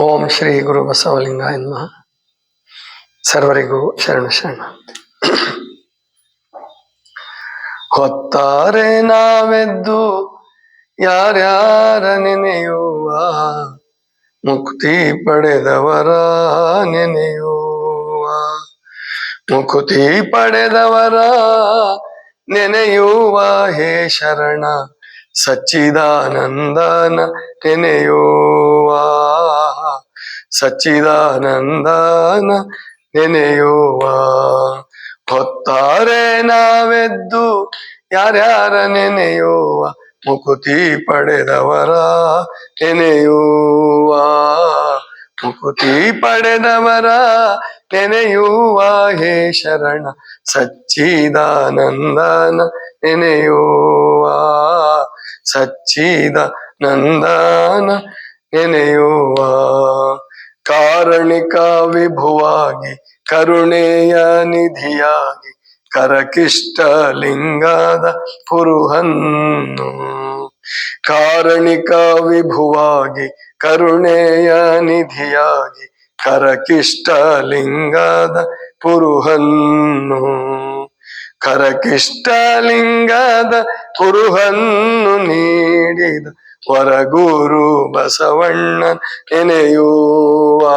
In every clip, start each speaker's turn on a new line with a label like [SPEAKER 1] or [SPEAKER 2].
[SPEAKER 1] ಓಂ ಶ್ರೀ ಗುರು ಬಸವಲಿಂಗ ನಮಃ. ಸರ್ವರಿಗೂ ಶರಣ ಶರಣ. ಹೊತ್ತಾರೆ ನಾವೆದ್ದು ಯಾರ್ಯಾರ ನೆನೆಯುವ? ಮುಕ್ತಿ ಪಡೆದವರ ನೆನೆಯುವ? ಮುಕುತಿ ಪಡೆದವರ ನೆನೆಯುವ? ಹೇ ಶರಣ, ಸಚ್ಚಿದಾನಂದನ ನೆನೆಯುವ? ಸಚ್ಚಿದಾನಂದನ ನೆನೆಯುವ ಹೊತ್ತಾರೆ ನಾವೆದ್ದು ಯಾರ್ಯಾರ ನೆನೆಯುವ ಮುಕುತಿ ಪಡೆದವರ ನೆನೆಯುವ ಮುಕುತಿ ಪಡೆದವರ ನೆನೆಯುವ ಹೇ ಶರಣ ಸಚ್ಚಿದಾನಂದನ ನೆನೆಯುವ ಸಚ್ಚಿದ ನಂದನ ನೆನೆಯುವ ಕಾರಣಿಕ ವಿಭುವಾಗಿ ಕರುಣೆಯ ನಿಧಿಯಾಗಿ ಕರಕಿಷ್ಟ ಲಿಂಗದ ಪುರುಹನ್ನು. ಕಾರಣಿಕ ವಿಭುವಾಗಿ ಕರುಣೆಯ ನಿಧಿಯಾಗಿ ಕರಕಿಷ್ಟ ಲಿಂಗದ ಪುರುಹನ್ನು. ಕರಕಿಷ್ಟ ಲಿಂಗದ ಪುರುಹನ್ನು ನೀಡಿದ ವರಗುರು ಬಸವಣ್ಣ ನೆನೆಯುವ.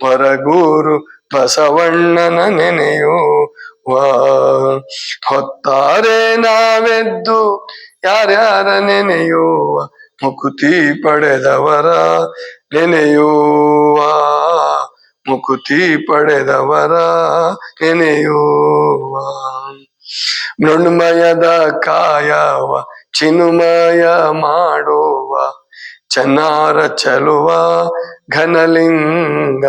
[SPEAKER 1] ಪರಗುರು ಬಸವಣ್ಣನ ನೆನೆಯುವ. ಹೊತ್ತಾರೆ ನಾವೆದ್ದು ಯಾರ್ಯಾರ ನೆನೆಯುವ. ಮುಕುತಿ ಪಡೆದವರ ನೆನೆಯುವ. ಮುಕುತಿ ಪಡೆದವರ ನೆನೆಯುವ. ಮೃಣ್ಮಯದ ಕಾಯವ ಚಿನುಮಯ ಮಾಡುವ ಚನ್ನಾರ ಚಲುವ ಘನಲಿಂಗ.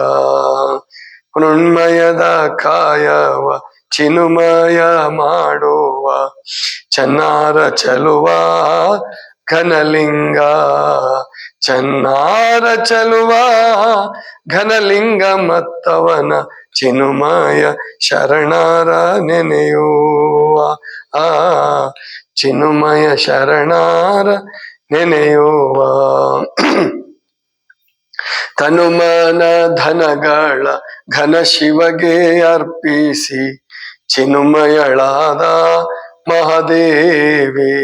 [SPEAKER 1] ಮೃಣ್ಮಯದ ಕಾಯವ, ಚಿನುಮಯ ಮಾಡುವ ಚನ್ನಾರ ಚಲುವ ಘನಲಿಂಗ. ಚನ್ನಾರ ಚಲುವ ಘನಲಿಂಗ ಮತ್ತವನ ಚಿನುಮಯ ಶರಣರ ನೆನೆಯುವ. ಆ ಚಿನುಮಯ ಶರಣಾರ ನೆನೆಯುವ. ತನುಮನ ಧನಗಳ ಘನ ಶಿವಗೆ ಅರ್ಪಿಸಿ ಚಿನ್ಮಯಳಾದ ಮಹಾದೇವಿ.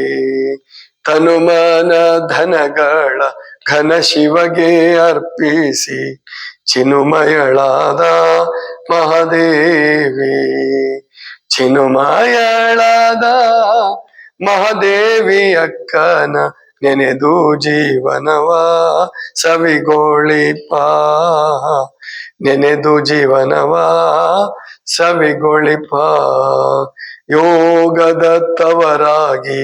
[SPEAKER 1] ತನುಮನ ಧನಗಳ ಘನ ಶಿವಗೆ ಅರ್ಪಿಸಿ ಚಿನುಮಯಳಾದ ಮಹಾದೇವಿ. ಚಿನುಮಯಳಾದ ಮಹಾದೇವಿ ಅಕ್ಕನ ನೆನೆದು ಜೀವನವ ಸವಿಗೋಳಿಪ ನೆನೆದು ಜೀವನವ ಸವಿಗೊಳಿಪ ಯೋಗದ ತವರಾಗಿ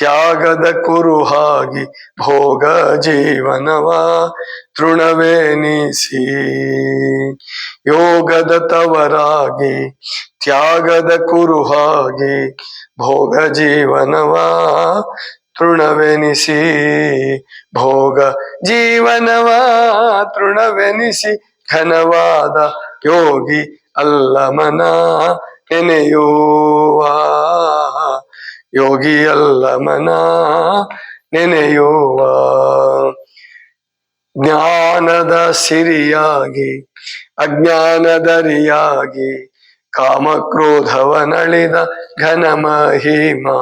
[SPEAKER 1] ತ್ಯಾಗದ ಕುರುಹಾಗಿ ಭೋಗ ಜೀವನವ ತೃಣವೇನಿಸಿ ಯೋಗದ ತವರಾಗಿ, ತ್ಯಾಗದ ಕುರುಹಾಗಿ ಭೋಗ ಜೀವನವ ತೃಣವೆನಿಸಿ ಭೋಗ ಜೀವನವ ತೃಣವೆನಿಸಿ ಘನವಾದ ಯೋಗಿ ಅಲ್ಲಮನ ನೆನೆಯುವ. ಯೋಗಿ ಅಲ್ಲ ಮನ ನೆನೆಯುವ. ಜ್ಞಾನದ ಸಿರಿಯಾಗಿ, ಅಜ್ಞಾನದರಿಯಾಗಿ, ಕಾಮಕ್ರೋಧವನಳಿದ ಘನ ಮಹಿಮಾ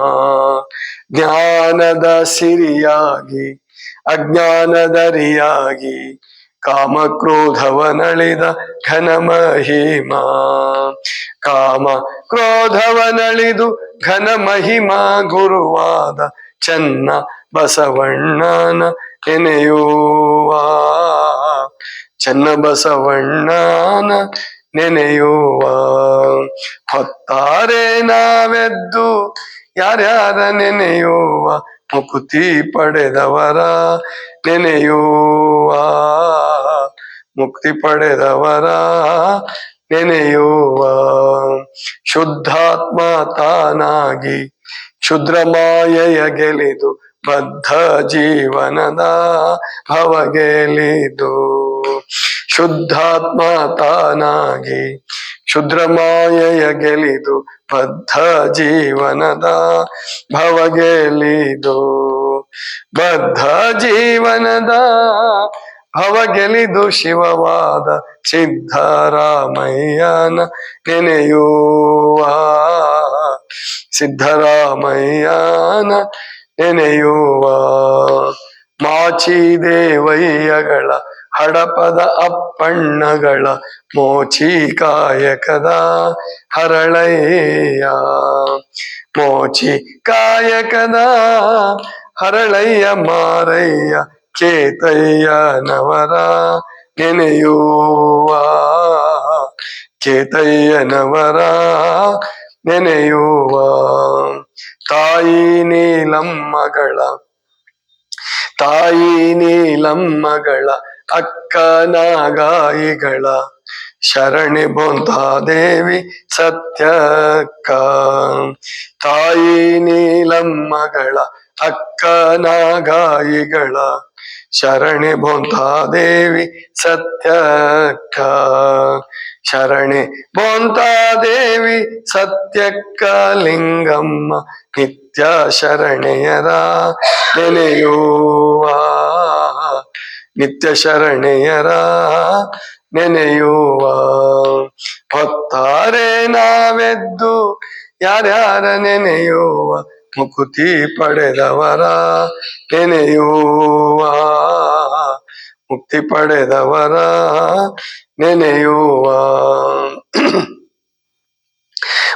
[SPEAKER 1] ಜ್ಞಾನದ ಸಿರಿಯಾಗಿ, ಅಜ್ಞಾನದರಿಯಾಗಿ, ಕಾಮಕ್ರೋಧವನಳಿದ ಘನ ಮಹಿಮಾ ಕಾಮ ಕ್ರೋಧವನಳಿದು ಘನ ಮಹಿಮಾ ಗುರುವಾದ ಚನ್ನ ಬಸವಣ್ಣನ ನೆನೆಯುವ. ಚನ್ನ ಬಸವಣ್ಣನ ನೆನೆಯುವ. ಹೊತ್ತಾರೆ ನಾವೆದ್ದು ಯಾರ್ಯಾರ ನೆನೆಯುವ. ಮುಕುತಿ ಪಡೆದವರ ನೆನೆಯುವ. ಮುಕ್ತಿ ಪಡೆದವರ ನೆನೆಯುವ ಶುದ್ಧಾತ್ಮ ತಾನಾಗಿ ಕ್ಷುದ್ರ ಮಾಯೆಯ ಗೆಲಿದು ಬದ್ಧ ಜೀವನದ ಭವ ಗೆಲಿದು. ಶುದ್ಧಾತ್ಮ ತಾನಾಗಿ ಕ್ಷುದ್ರ ಮಾಯೆಯ ಗೆಲಿದು ಬದ್ಧ ಜೀವನದ ಭವ ಗೆಲಿದು. ಬದ್ಧ ಜೀವನದ ಭವ ಗೆಲಿದು ಶಿವವಾದ ಸಿದ್ಧರಾಮಯ್ಯನ ನೆನೆಯುವ. ಸಿದ್ಧರಾಮಯ್ಯನ ನೆನೆಯುವ. ಮಾಚಿ ದೇವಯ್ಯಗಳ ಹಡಪದ ಅಪ್ಪಣ್ಣಗಳ ಮೋಚಿ ಕಾಯಕದ ಹರಳಯ್ಯ. ಮೋಚಿ ಕಾಯಕದ ಹರಳಯ್ಯ ಮಾರಯ್ಯ ಕೇತಯ್ಯನವರ ನೆನೆಯುವ. ಕೇತಯ್ಯನವರ ನೆನೆಯುವ. ತಾಯಿ ನೀಲಮ್ಮಗಳ ತಾಯಿ ನೀಲಮ್ಮಗಳ, ಅಕ್ಕನಾಗಾಯಿಗಳ, ಶರಣಿ ದೇವಿ ಸತ್ಯಕ್ಕ. ತಾಯಿ ನೀಲಮ್ಮಗಳ, ಅಕ್ಕನಾಗಾಯಿಗಳ ಶರಣಿ ದೇವಿ ಸತ್ಯಕ್ಕ ಬೋಂತಾ ದೇವಿ ಸತ್ಯಕ್ಕ ಲಿಂಗಮ್ಮ ನಿತ್ಯ ಶರಣೆಯರ ನೆನೆಯುವ. ನಿತ್ಯ ಶರಣೆಯರ ನೆನೆಯುವ. ಹೊತ್ತಾರೆ ನಾವೆದ್ದು ಯಾರ್ಯಾರ ನೆನೆಯುವ. ಮುಕುತಿ ಪಡೆದವರ ನೆನೆಯುವ. ಮುಕ್ತಿ ಪಡೆದವರ ನೆನೆಯುವ.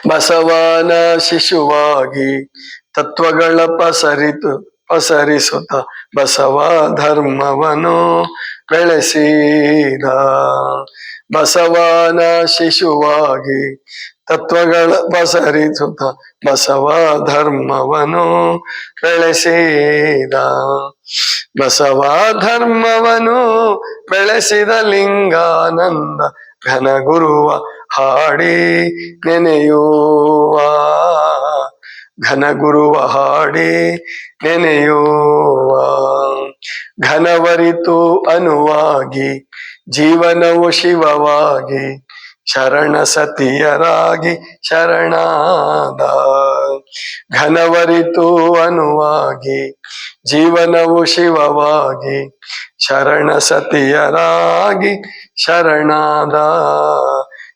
[SPEAKER 1] ಬಸವನ ಶಿಶುವಾಗಿ ತತ್ವಗಳ ಪಸರಿತು, ಪಸರಿಸುತ್ತ ಬಸವ ಧರ್ಮವನ್ನು ಬೆಳೆಸಿದ. ಬಸವನ ಶಿಶುವಾಗಿ ತತ್ವಗಳ ಬಸರಿಸುತ್ತ ಬಸವ ಧರ್ಮವನು ಬೆಳೆಸಿದ. ಬಸವ ಧರ್ಮವನು ಬೆಳೆಸಿದ ಲಿಂಗಾನಂದ ಘನ ಗುರುವ ಹಾಡಿ ನೆನೆಯುವ. ಘನ ಗುರುವ ಹಾಡಿ ನೆನೆಯುವ. ಘನವರಿತು ಅನುವಾಗಿ, ಜೀವನವು ಶಿವವಾಗಿ ಶರಣ ಸತಿಯರಾಗಿ ಶರಣಾದ. ಘನವರಿತು ಅನುವಾಗಿ, ಜೀವನವು ಶಿವವಾಗಿ, ಶರಣ ಸತಿಯರಾಗಿ ಶರಣಾದ.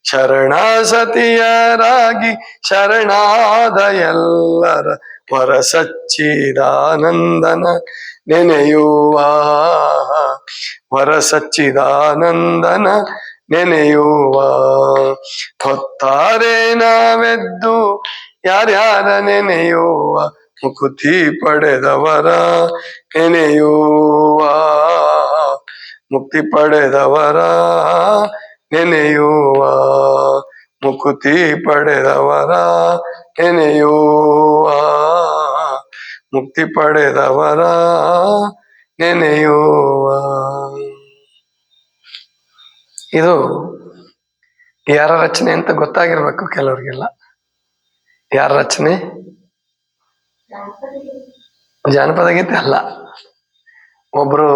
[SPEAKER 1] ಶರಣ ಸತಿಯರಾಗಿ ಶರಣಾದ ಎಲ್ಲರ ಪರ ಸಚ್ಚಿದಾನಂದನ ನೆನೆಯುವ. ವರ ಸಚ್ಚಿದಾನಂದನ ನೆನೆಯುವ ಹೊತ್ತಾರೆ ನಾವೆದ್ದು, ಯಾರ್ಯಾರ ನೆನೆಯುವ ಮುಕುತಿ ಪಡೆದವರ ನೆನೆಯುವ, ಮುಕ್ತಿ ಪಡೆದವರ ನೆನೆಯುವ, ಮುಕುತಿ ಪಡೆದವರ ನೆನೆಯುವ, ಮುಕ್ತಿ ಪಡೆದವರ ನೆನೆಯುವ. ಇದು ಯಾರ ರಚನೆ ಅಂತ ಗೊತ್ತಾಗಿರ್ಬೇಕು ಕೆಲವರಿಗೆಲ್ಲ. ಯಾರ ರಚನೆ? ಜಾನಪದ ಗೀತೆ ಅಲ್ಲ. ಒಬ್ರು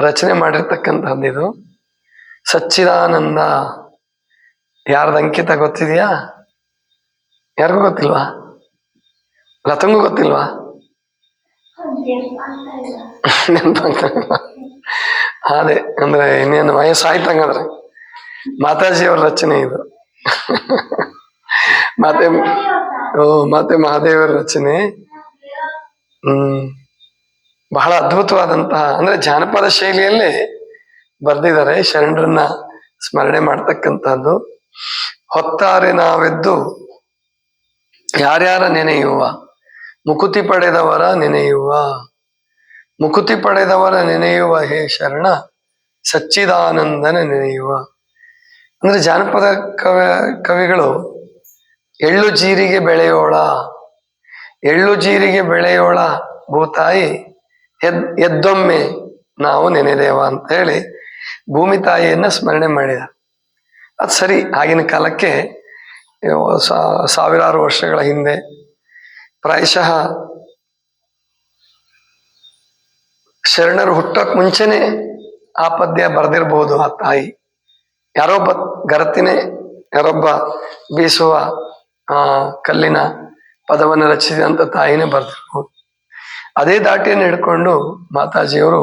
[SPEAKER 1] ರಚನೆ ಮಾಡಿರ್ತಕ್ಕಂಥದ್ದು ಇದು. ಸಚ್ಚಿದಾನಂದ, ಯಾರ್ದು ಅಂಕಿತ ಗೊತ್ತಿದೆಯಾ? ಯಾರಿಗೂ ಗೊತ್ತಿಲ್ವಾ? ಲತಂಗೂ ಗೊತ್ತಿಲ್ವಾ? ಅದೇ, ಅಂದ್ರೆ ಇನ್ನೇನು ವಯಸ್ಸಾಯ್ತಂಗಂದ್ರೆ. ಮಾತಾಜಿಯವ್ರ ರಚನೆ ಇದು. ಮಾತೆ ಓ ಮಾತೆ ಮಹಾದೇವರ ರಚನೆ. ಹ್ಮ್. ಬಹಳ ಅದ್ಭುತವಾದಂತಹ, ಅಂದ್ರೆ ಜಾನಪದ ಶೈಲಿಯಲ್ಲೇ ಬರ್ದಿದ್ದಾರೆ ಶರಣರನ್ನ ಸ್ಮರಣೆ ಮಾಡ್ತಕ್ಕಂಥದ್ದು. ಹೊತ್ತಾರೆ ನಾವೆದ್ದು, ಯಾರ್ಯಾರ ನೆನೆಯುವ? ಮುಕುತಿ ಪಡೆದವರ ನೆನೆಯುವ? ಮುಕುತಿ ಪಡೆದವರ ನೆನೆಯುವ ಹೇ ಶರಣ, ಸಚ್ಚಿದಾನಂದನ ನೆನೆಯುವ? ಅಂದ್ರೆ ಜಾನಪದ ಕವ, ಕವಿಗಳು, ಎಳ್ಳು ಜೀರಿಗೆ ಬೆಳೆಯೋಳ, ಎಳ್ಳು ಜೀರಿಗೆ ಬೆಳೆಯೋಳ ಭೂತಾಯಿ, ಎದ್, ಎದ್ದೊಮ್ಮೆ ನಾವು ನೆನೆದೇವ ಅಂತ ಹೇಳಿ ಭೂಮಿ ತಾಯಿಯನ್ನ ಸ್ಮರಣೆ ಮಾಡಿದ. ಅದು ಸರಿ, ಆಗಿನ ಕಾಲಕ್ಕೆ ಸಾವಿರಾರು ವರ್ಷಗಳ ಹಿಂದೆ ಪ್ರಾಯಶಃ ಶರಣರು ಹುಟ್ಟೋಕ್ ಮುಂಚೆನೆ ಆ ಪದ್ಯ ಬರೆದಿರ್ಬೋದು ಆ ತಾಯಿ. ಯಾರೊಬ್ಬ ಗರತಿನೇ ಯಾರೊಬ್ಬ ಬೀಸುವ ಕಲ್ಲಿನ ಪದವನ್ನು ರಚಿಸಿದಂಥ ತಾಯಿನೇ ಬರ್ತಿದ್ರು ಅದೇ ದಾಟಿಯನ್ನು ಹಿಡ್ಕೊಂಡು ಮಾತಾಜಿಯವರು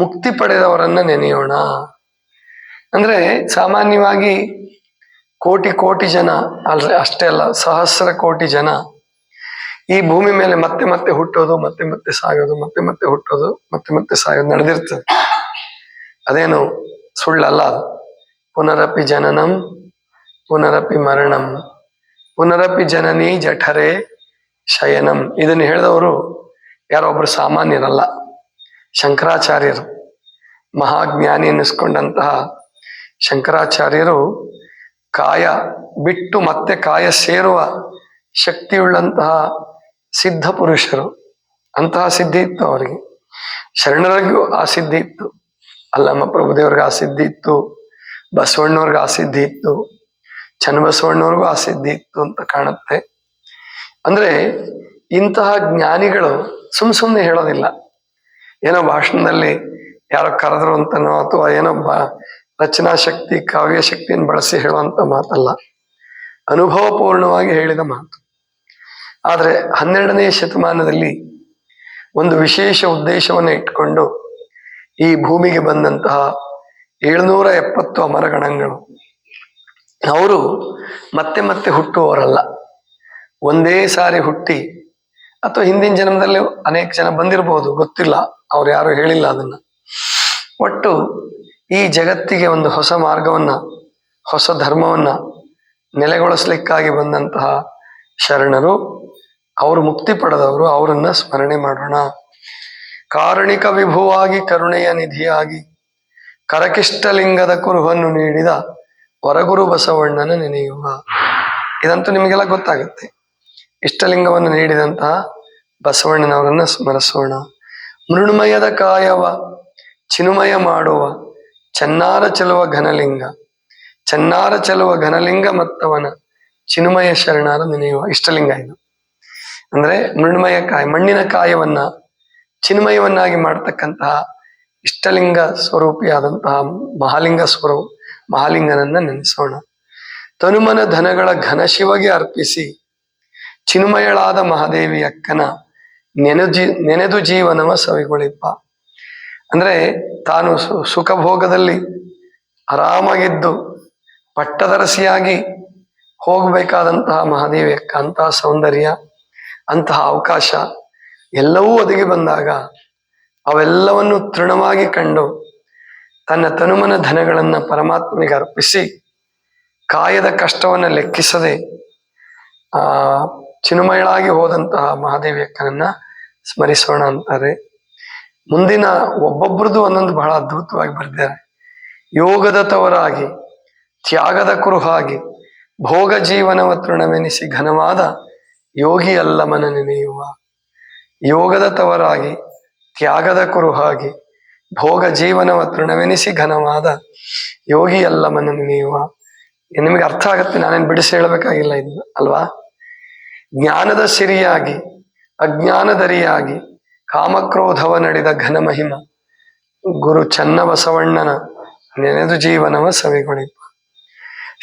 [SPEAKER 1] ಮುಕ್ತಿ ಪಡೆದವರನ್ನ ನೆನೆಯೋಣ. ಅಂದ್ರೆ ಸಾಮಾನ್ಯವಾಗಿ ಕೋಟಿ ಕೋಟಿ ಜನ, ಅಲ್ರಿ, ಅಷ್ಟೇ ಅಲ್ಲ, ಸಹಸ್ರ ಕೋಟಿ ಜನ ಈ ಭೂಮಿ ಮೇಲೆ ಮತ್ತೆ ಮತ್ತೆ ಹುಟ್ಟೋದು, ಮತ್ತೆ ಮತ್ತೆ ಸಾಯೋದು, ಮತ್ತೆ ಮತ್ತೆ ಹುಟ್ಟೋದು, ಮತ್ತೆ ಮತ್ತೆ ಸಾಯೋದು ನಡೆದಿರ್ತದೆ. ಅದೇನು ಸುಳ್ಳಲ್ಲ ಅದು. ಪುನರಪಿ ಜನನಂ ಪುನರಪಿ ಮರಣಂ ಪುನರಪಿ ಜನನಿ ಜಠರೆ ಶಯನಂ ಇದನ್ನು ಹೇಳಿದವರು ಯಾರೊಬ್ಬರು ಸಾಮಾನ್ಯರಲ್ಲ, ಶಂಕರಾಚಾರ್ಯರು. ಮಹಾಜ್ಞಾನಿ ಅನ್ನಿಸ್ಕೊಂಡಂತಹ ಶಂಕರಾಚಾರ್ಯರು ಕಾಯ ಬಿಟ್ಟು ಮತ್ತೆ ಕಾಯ ಸೇರುವ ಶಕ್ತಿಯುಳ್ಳಂತಹ ಸಿದ್ಧ ಪುರುಷರು. ಅಂತಹ ಸಿದ್ಧಿ ಇತ್ತು ಅವರಿಗೆ. ಶರಣರಿಗೂ ಆ ಸಿದ್ಧಿ ಇತ್ತು. ಅಲ್ಲಮ್ಮ ಪ್ರಭುದೇವ್ರಿಗೆ ಆ ಸಿದ್ಧಿ ಇತ್ತು. ಬಸವಣ್ಣವ್ರಿಗೆ ಆ ಸಿದ್ಧಿ ಇತ್ತು ಚನ್ನಬಸವಣ್ಣವ್ರಿಗೂ ಆ ಇತ್ತು ಅಂತ ಕಾಣುತ್ತೆ. ಅಂದ್ರೆ ಇಂತಹ ಜ್ಞಾನಿಗಳು ಸುಮ್ ಸುಮ್ಮನೆ ಹೇಳೋದಿಲ್ಲ. ಏನೋ ಭಾಷಣದಲ್ಲಿ ಯಾರೋ ಕರೆದ್ರು ಅಂತನೋ ಅಥವಾ ಏನೋ ಬ ರಚನಾ ಶಕ್ತಿ ಕಾವ್ಯ ಶಕ್ತಿಯನ್ನು ಬಳಸಿ ಹೇಳುವಂತ ಮಾತಲ್ಲ. ಅನುಭವಪೂರ್ಣವಾಗಿ ಹೇಳಿದ ಮಾತು. ಆದರೆ ಹನ್ನೆರಡನೇ ಶತಮಾನದಲ್ಲಿ ಒಂದು ವಿಶೇಷ ಉದ್ದೇಶವನ್ನು ಇಟ್ಕೊಂಡು ಈ ಭೂಮಿಗೆ ಬಂದಂತಹ ಏಳ್ನೂರ ಎಪ್ಪತ್ತು ಅಮರಗಣಗಳು. ಅವರು ಮತ್ತೆ ಮತ್ತೆ ಹುಟ್ಟುವವರಲ್ಲ. ಒಂದೇ ಸಾರಿ ಹುಟ್ಟಿ, ಅಥವಾ ಹಿಂದಿನ ಜನ್ಮದಲ್ಲಿ ಅನೇಕ ಜನ ಬಂದಿರಬಹುದು ಗೊತ್ತಿಲ್ಲ. ಅವ್ರು ಯಾರು ಹೇಳಿಲ್ಲ ಅದನ್ನ. ಒಟ್ಟು ಈ ಜಗತ್ತಿಗೆ ಒಂದು ಹೊಸ ಮಾರ್ಗವನ್ನ, ಹೊಸ ಧರ್ಮವನ್ನ ನೆಲೆಗೊಳಿಸ್ಲಿಕ್ಕಾಗಿ ಬಂದಂತಹ ಶರಣರು, ಅವರು ಮುಕ್ತಿ ಪಡೆದವರು, ಅವರನ್ನ ಸ್ಮರಣೆ ಮಾಡೋಣ. ಕಾರಣಿಕ ವಿಭುವಾಗಿ, ಕರುಣೆಯ ನಿಧಿಯಾಗಿ ಕರಕಿಷ್ಟಲಿಂಗದ ಕುರುಹನ್ನು ನೀಡಿದ ವರಗುರು ಬಸವಣ್ಣನ ನೆನೆಯುವ. ಇದಂತೂ ನಿಮಗೆಲ್ಲ ಗೊತ್ತಾಗುತ್ತೆ. ಇಷ್ಟಲಿಂಗವನ್ನು ನೀಡಿದಂತಹ ಬಸವಣ್ಣನವರನ್ನ ಸ್ಮರಿಸೋಣ. ಮೃಣ್ಮಯದ ಕಾಯವ, ಚಿನುಮಯ ಮಾಡುವ, ಚೆನ್ನಾರ ಚೆಲುವ ಘನಲಿಂಗ. ಚೆನ್ನಾರ ಚೆಲುವ ಘನಲಿಂಗ ಮತ್ತವನ ಚಿನುಮಯ ಶರಣರ ನೆನೆಯುವ. ಇಷ್ಟಲಿಂಗ ಇದು. ಅಂದ್ರೆ ಮೃಣ್ಮಯ ಕಾಯ ಮಣ್ಣಿನ ಕಾಯವನ್ನ ಚಿನ್ಮಯವನ್ನಾಗಿ ಮಾಡತಕ್ಕಂತಹ ಇಷ್ಟಲಿಂಗ ಸ್ವರೂಪಿಯಾದಂತಹ ಮಹಾಲಿಂಗ ಸ್ವರೂಪ ಮಹಾಲಿಂಗನನ್ನ ನೆನೆಸೋಣ. ತನುಮನ ಧನಗಳ ಘನಶಿವಗೆ ಅರ್ಪಿಸಿ ಚಿನ್ಮಯಳಾದ ಮಹಾದೇವಿ ಅಕ್ಕನ ನೆನೆಜಿ ನೆನೆದು ಜೀವನವ ಸವಿಗೊಳಿಪ್ಪ. ಅಂದ್ರೆ ತಾನು ಸುಖಭೋಗದಲ್ಲಿ ಆರಾಮಾಗಿದ್ದು ಪಟ್ಟದರಸಿಯಾಗಿ ಹೋಗಬೇಕಾದಂತಹ ಮಹಾದೇವಿ ಅಕ್ಕ ಅಂತಹ ಸೌಂದರ್ಯ, ಅಂತಹ ಅವಕಾಶ ಎಲ್ಲವೂ ಒದಗಿ ಬಂದಾಗ ಅವೆಲ್ಲವನ್ನು ತೃಣವಾಗಿ ಕಂಡು ತನ್ನ ತನುಮನ ಧನಗಳನ್ನು ಪರಮಾತ್ಮನಿಗೆ ಅರ್ಪಿಸಿ ಕಾಯದ ಕಷ್ಟವನ್ನು ಲೆಕ್ಕಿಸದೆ, ಆ, ಚಿನ್ಮಯಳಾಗಿ ಹೋದಂತಹ ಮಹಾದೇವಿಯಕ್ಕನನ್ನು ಸ್ಮರಿಸೋಣ ಅಂತಾರೆ. ಮುಂದಿನ ಒಬ್ಬೊಬ್ರದ್ದು ಒಂದೊಂದು ಬಹಳ ಅದ್ಭುತವಾಗಿ ಬರೆದಿದ್ದಾರೆ. ಯೋಗದ ತವರಾಗಿ ತ್ಯಾಗದ ಕುರುಹಾಗಿ, ಭೋಗ ಜೀವನವ ತೃಣವೆನಿಸಿ ಘನವಾದ ಯೋಗಿ ಅಲ್ಲಮನ ನೆನೆಯುವ ಯೋಗದ ತವರಾಗಿ ತ್ಯಾಗದ ಕುರುಹಾಗಿ ಭೋಗ ಜೀವನವ ತೃಣವೆನಿಸಿ ಘನವಾದ ಯೋಗಿ ಅಲ್ಲ ಮನನು ನೀವ ನಿಮಗೆ ಅರ್ಥ ಆಗತ್ತೆ, ನಾನೇನು ಬಿಡಿಸಿ ಹೇಳಬೇಕಾಗಿಲ್ಲ ಇದನ್ನ ಅಲ್ವಾ? ಜ್ಞಾನದ ಸಿರಿಯಾಗಿ, ಅಜ್ಞಾನದರಿಯಾಗಿ ಕಾಮಕ್ರೋಧವ ನಡೆದ ಘನ ಮಹಿಮ. ಗುರು ಚನ್ನಬಸವಣ್ಣನ ನೆನೆದು ಜೀವನವ ಸವಿಗೊಳಿಪ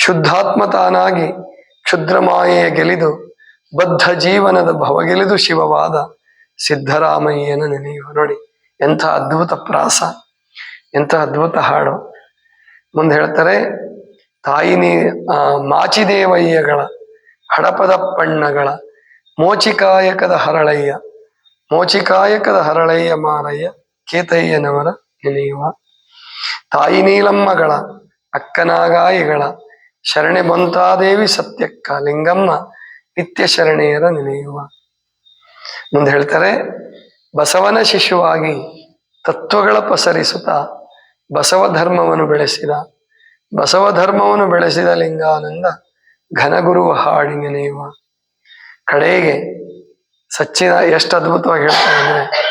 [SPEAKER 1] ಶುದ್ಧಾತ್ಮತಾನಾಗಿ ಕ್ಷುದ್ರ ಮಾಯೆಯ ಗೆಲಿದು, ಬದ್ಧ ಜೀವನದ ಭವಗೆಲಿದು ಶಿವವಾದ ಸಿದ್ಧರಾಮಯ್ಯನ ನೆನೆಯುವ. ನೋಡಿ, ಎಂಥ ಅದ್ಭುತ ಪ್ರಾಸ, ಎಂಥ ಅದ್ಭುತ ಹಾಡು. ಮುಂದೆ ಹೇಳ್ತಾರೆ ತಾಯಿ ನೀ ಮಾಚಿದೇವಯ್ಯಗಳ ಹಡಪದ ಪಣ್ಣಗಳ, ಮೋಚಿಕಾಯಕದ ಹರಳಯ್ಯ ಮೋಚಿಕಾಯಕದ ಹರಳಯ್ಯ ಮಾರಯ್ಯ, ಕೇತಯ್ಯನವರ ನೆನೆಯುವ. ತಾಯಿ ನೀಲಮ್ಮಗಳ ಅಕ್ಕನಾಗಾಯಿಗಳ, ಶರಣೆ ಬಂತಾದೇವಿ ಸತ್ಯಕ್ಕ ಲಿಂಗಮ್ಮ ನಿತ್ಯ ಶರಣೆಯರ ನೆನೆಯುವ. ಮುಂದೆ ಹೇಳ್ತಾರೆ, ಬಸವನ ಶಿಶುವಾಗಿ ತತ್ವಗಳ ಪಸರಿಸುತ್ತಾ ಬಸವ ಧರ್ಮವನ್ನು ಬೆಳೆಸಿದ. ಬಸವ ಧರ್ಮವನ್ನು ಬೆಳೆಸಿದ ಲಿಂಗಾನಂದ ಘನಗುರುವ ಹಾಡಿ ನೆನೆಯುವ ಕಡೆಗೆ ಸಚ್ಚಿದ ಎಷ್ಟು ಅದ್ಭುತವಾಗಿ ಹೇಳ್ತಾರೆ ಅಂದ್ರೆ,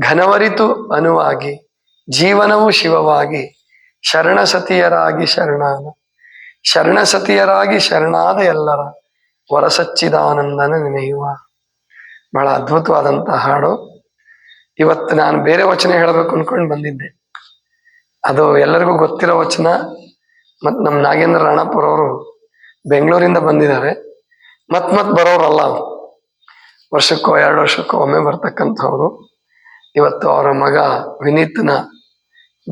[SPEAKER 1] ಘನವರಿತು ಅನುವಾಗಿ, ಜೀವನವು ಶಿವವಾಗಿ, ಶರಣ ಸತಿಯರಾಗಿ ಶರಣಾದ ಶರಣ ಸತಿಯರಾಗಿ ಶರಣಾದ ಎಲ್ಲರ ವರಸಚ್ಚಿದಾನಂದನ ನೆನೆಯುವ. ಬಹಳ ಅದ್ಭುತವಾದಂತಹ ಹಾಡು. ಇವತ್ತು ನಾನು ಬೇರೆ ವಚನ ಹೇಳಬೇಕು ಅನ್ಕೊಂಡು ಬಂದಿದ್ದೆ. ಅದು ಎಲ್ಲರಿಗೂ ಗೊತ್ತಿರೋ ವಚನ. ಮತ್ತು ನಮ್ಮ ನಾಗೇಂದ್ರ ರಾಣಪುರ ಅವರು ಬೆಂಗಳೂರಿಂದ ಬಂದಿದ್ದಾರೆ. ಮತ್ ಮತ್ ಬರೋರಲ್ಲ ವರ್ಷಕ್ಕೋ, ಎರಡು ವರ್ಷಕ್ಕೋ ಒಮ್ಮೆ ಬರ್ತಕ್ಕಂಥವ್ರು. ಇವತ್ತು ಅವರ ಮಗ ವಿನೀತ್ನ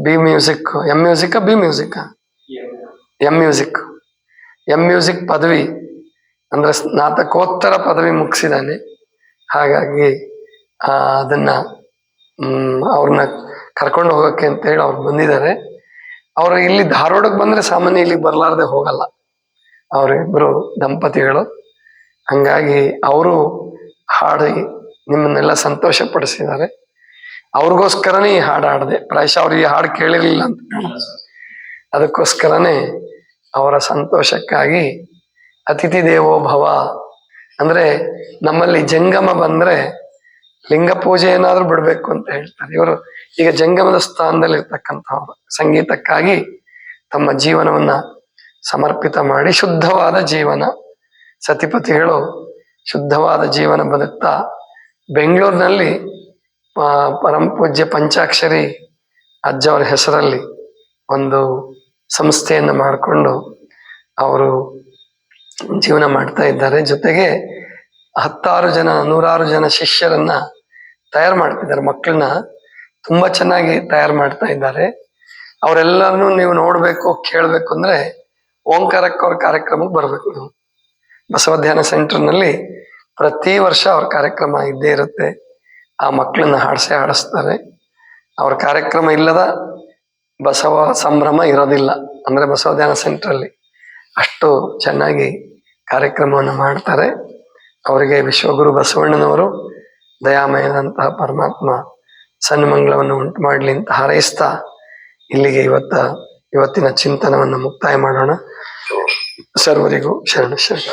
[SPEAKER 1] B music M music B music M music M music ಪದವಿ, ಅಂದ್ರೆ ಸ್ನಾತಕೋತ್ತರ ಪದವಿ ಮುಗಿಸಿದ್ದಾನೆ. ಹಾಗಾಗಿ ಅದನ್ನ ಅವ್ರನ್ನ ಕರ್ಕೊಂಡು ಅಂತ ಹೇಳಿ ಅವ್ರು ಬಂದಿದ್ದಾರೆ. ಅವರು ಇಲ್ಲಿ ಧಾರವಾಡಕ್ಕೆ ಬಂದ್ರೆ ಸಾಮಾನ್ಯ ಇಲ್ಲಿಗೆ ಬರಲಾರ್ದೆ ಹೋಗಲ್ಲ. ಅವರಿಬ್ಬರು ದಂಪತಿಗಳು. ಹಂಗಾಗಿ ಅವರು ಹಾಡಿ ನಿಮ್ಮನ್ನೆಲ್ಲ ಸಂತೋಷ ಪಡಿಸಿದ್ದಾರೆ. ಅವ್ರಿಗೋಸ್ಕರನೇ ಈ ಹಾಡು ಹಾಡಿದೆ. ಪ್ರಾಯಶಃ ಅವ್ರು ಈ ಹಾಡು ಕೇಳಿರಲಿಲ್ಲ ಅಂತ. ಅದಕ್ಕೋಸ್ಕರನೇ ಅವರ ಸಂತೋಷಕ್ಕಾಗಿ ಅತಿಥಿ ದೇವೋ ಭವ ಅಂದ್ರೆ ನಮ್ಮಲ್ಲಿ ಜಂಗಮ ಬಂದ್ರೆ ಲಿಂಗ ಪೂಜೆ ಏನಾದ್ರೂ ಬಿಡ್ಬೇಕು ಅಂತ ಹೇಳ್ತಾರೆ. ಇವರು ಈಗ ಜಂಗಮದ ಸ್ಥಾನದಲ್ಲಿ ಇರ್ತಕ್ಕಂಥವ್ರು ಸಂಗೀತಕ್ಕಾಗಿ ತಮ್ಮ ಜೀವನವನ್ನ ಸಮರ್ಪಿತ ಮಾಡಿ ಶುದ್ಧವಾದ ಜೀವನ. ಸತಿಪತಿಗಳು ಶುದ್ಧವಾದ ಜೀವನ ಬದುಕ್ತಾ ಬೆಂಗಳೂರಿನಲ್ಲಿ ಪರಂ ಪೂಜ್ಯ ಪಂಚಾಕ್ಷರಿ ಅಜ್ಜವರ ಹೆಸರಲ್ಲಿ ಒಂದು ಸಂಸ್ಥೆಯನ್ನು ಮಾಡಿಕೊಂಡು ಅವರು ಜೀವನ ಮಾಡ್ತಾ ಇದ್ದಾರೆ. ಜೊತೆಗೆ ಹತ್ತಾರು ಜನ, ನೂರಾರು ಜನ ಶಿಷ್ಯರನ್ನ ತಯಾರು ಮಾಡ್ತಿದ್ದಾರೆ. ಮಕ್ಕಳನ್ನ ತುಂಬಾ ಚೆನ್ನಾಗಿ ತಯಾರು ಮಾಡ್ತಾ ಇದ್ದಾರೆ. ಅವರೆಲ್ಲರನ್ನೂ ನೀವು ನೋಡ್ಬೇಕು, ಕೇಳ್ಬೇಕು ಅಂದ್ರೆ ಓಂಕಾರಕ್ಕೆ ಅವ್ರ ಕಾರ್ಯಕ್ರಮಕ್ಕೆ ಬರ್ಬೇಕು ನೀವು. ಬಸವ ಧ್ಯಾನ ಸೆಂಟರ್ನಲ್ಲಿ ಪ್ರತಿ ವರ್ಷ ಅವ್ರ ಕಾರ್ಯಕ್ರಮ ಇದ್ದೇ ಇರುತ್ತೆ. ಆ ಮಕ್ಕಳನ್ನ ಹಾಡಿಸೇ ಹಾಡಿಸ್ತಾರೆ. ಅವ್ರ ಕಾರ್ಯಕ್ರಮ ಇಲ್ಲದ ಬಸವ ಸಂಭ್ರಮ ಇರೋದಿಲ್ಲ. ಅಂದ್ರೆ ಬಸವ ಧ್ಯಾನ ಸೆಂಟ್ರಲ್ಲಿ. ಅಷ್ಟು ಚೆನ್ನಾಗಿ ಕಾರ್ಯಕ್ರಮವನ್ನು ಮಾಡ್ತಾರೆ. ಅವರಿಗೆ ವಿಶ್ವಗುರು ಬಸವಣ್ಣನವರು ದಯಾಮಯದಂತಹ ಪರಮಾತ್ಮ ಸನ್ಮಂಗಳವನ್ನು ಉಂಟು ಮಾಡಲಿ ಅಂತ ಹಾರೈಸ್ತಾ ಇಲ್ಲಿಗೆ ಇವತ್ತ ಇವತ್ತಿನ ಚಿಂತನವನ್ನು ಮುಕ್ತಾಯ ಮಾಡೋಣ. ಸರ್ವರಿಗೂ ಶರಣ ಶರಣ.